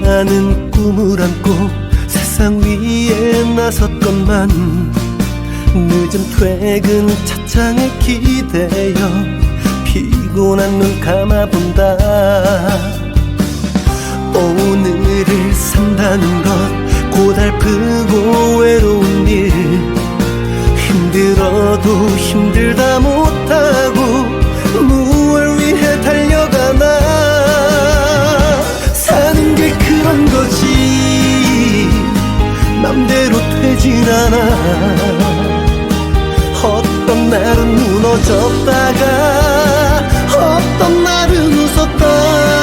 나는 꿈을 안고 세상 위에 나섰건만 늦은 퇴근 차창에 기대어 피곤한 눈 감아본다. 오늘을 산다는 것 고달프고 외로운 일. 힘들어도 힘들다 못하고 되진 않아. 어떤 날은 무너졌다가 어떤 날은 웃었다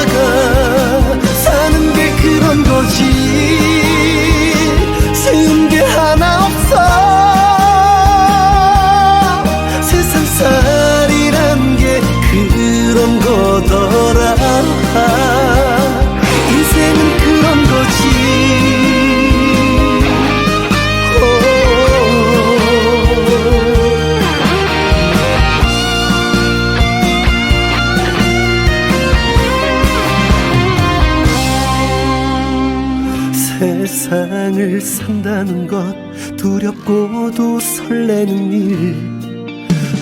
세상을 산다는 것 두렵고도 설레는 일.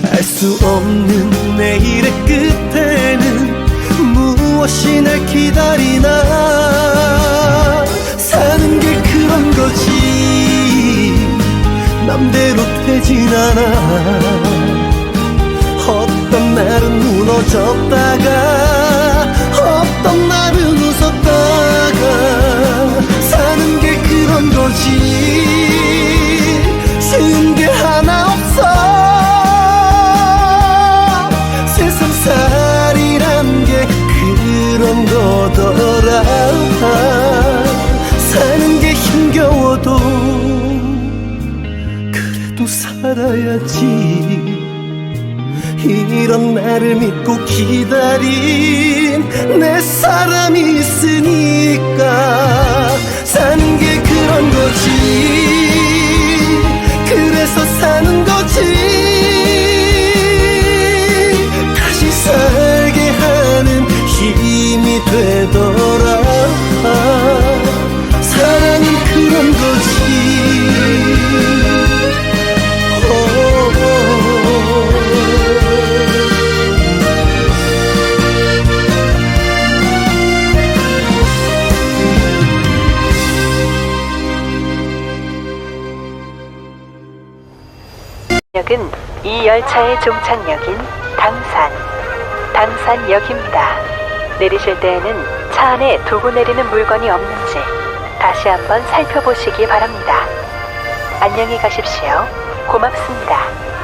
알 수 없는 내일의 끝에는 무엇이 날 기다리나? 사는 게 그런 거지. 맘대로 되진 않아. 어떤 날은 무너졌다가 어떤 날은 웃었다 그런 거더라 사는 게 힘겨워도 그래도 살아야지. 이런 나를 믿고 기다린 내 사람이 있으니까 사는 게 그런 거지. 그래서 사는 거 역은 이 열차의 종착역인 당산, 당산역입니다. 내리실 때에는 차 안에 두고 내리는 물건이 없는지 다시 한번 살펴보시기 바랍니다. 안녕히 가십시오. 고맙습니다.